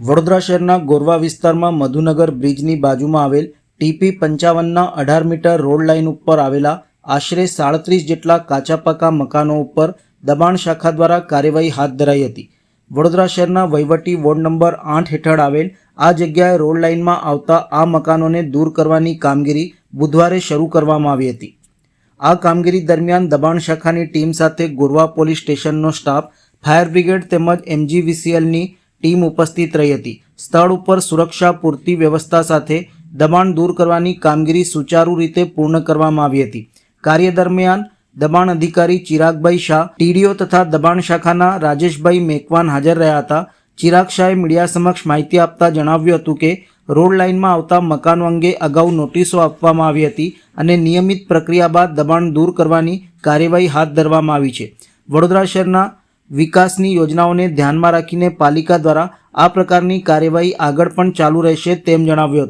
વડોદરા શહેરના ગોરવા વિસ્તારમાં મધુનગર બ્રિજની બાજુમાં આવેલ ટીપી પંચાવનના અઢાર મીટર રોડ લાઇન ઉપર આવેલા આશરે સાડત્રીસ જેટલા કાચા પાકા મકાનો ઉપર દબાણ શાખા દ્વારા કાર્યવાહી હાથ ધરાઈ હતી. વડોદરા શહેરના વહીવટી વોર્ડ નંબર આઠ હેઠળ આવેલ આ જગ્યાએ રોડ લાઇનમાં આવતા આ મકાનોને દૂર કરવાની કામગીરી બુધવારે શરૂ કરવામાં આવી હતી. આ કામગીરી દરમિયાન દબાણ શાખાની ટીમ સાથે ગોરવા પોલીસ સ્ટેશનનો સ્ટાફ, ફાયર બ્રિગેડ તેમજ એમજીવીસીએલની ટીમ ઉપસ્થિત રહી હતી. સ્થળ ઉપર સુરક્ષા પૂરતી વ્યવસ્થા સાથે દબાણ દૂર કરવાની કામગીરી સુચારુ રીતે પૂર્ણ કરવામાં આવી હતી. કાર્ય દરમિયાન દબાણ અધિકારી ચિરાગભાઈ શાહ, ટીડીઓ તથા દબાણ શાખાના રાજેશભાઈ મેકવાન હાજર રહ્યા હતા. ચિરાગ શાહે મીડિયા સમક્ષ માહિતી આપતા જણાવ્યું હતું કે, રોડ લાઇનમાં આવતા મકાનો અંગે અગાઉ નોટિસો આપવામાં આવી હતી અને નિયમિત પ્રક્રિયા બાદ દબાણ દૂર કરવાની કાર્યવાહી હાથ ધરવામાં આવી છે. વડોદરા શહેરના વિકાસની યોજનાઓને ધ્યાનમાં રાખીને પાલિકા દ્વારા આ પ્રકારની કાર્યવાહી આગળ પણ ચાલુ રહેશે તેમ જણાવ્યું હતું.